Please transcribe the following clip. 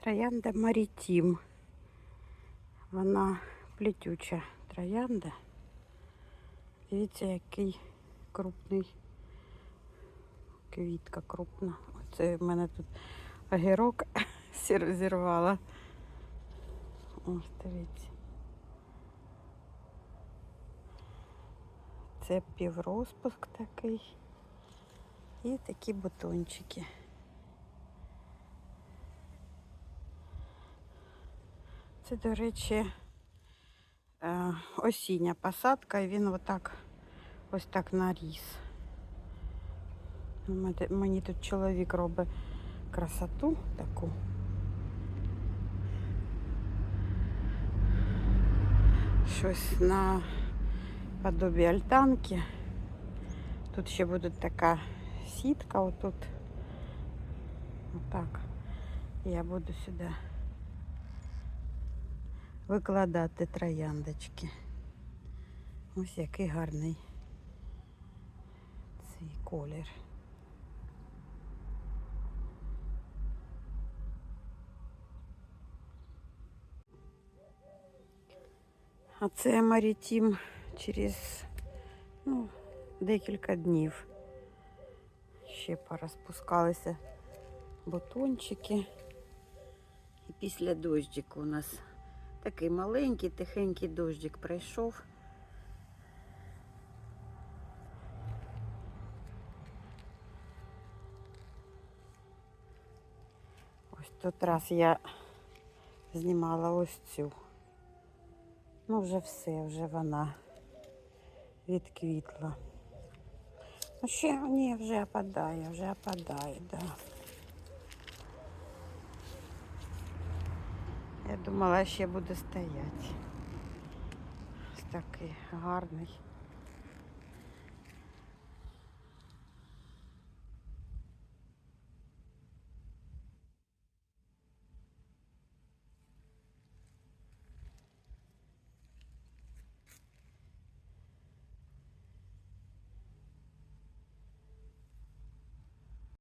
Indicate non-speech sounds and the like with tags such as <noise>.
Троянда Марітім. Вона плетюча троянда. Дивіться, який крупний квітка крупна. Оце в мене тут огірок <laughs> зірвала. Ось дивіться. Це піврозпуск такий. І такі бутончики. Це, до речі, е, осіння посадка, і він отак ось так наріс. Мене- Мені тут чоловік робить красоту таку. Щось на подобі альтанки. Тут ще буде така сітка отут. Отак. Я буду сюди викладати трояндочки. Ось який гарний цей колір. А це Марітім через ну, декілька днів. Ще порозпускалися бутончики. І після дощику у нас такий маленький, тихенький дощик пройшов. Ось тут раз я знімала ось цю. Ну, вже все, вже вона відквітла. Ну, ще ні, вже опадає, вже опадає, да. Я думала, ще буде стояти. Ось такий гарний.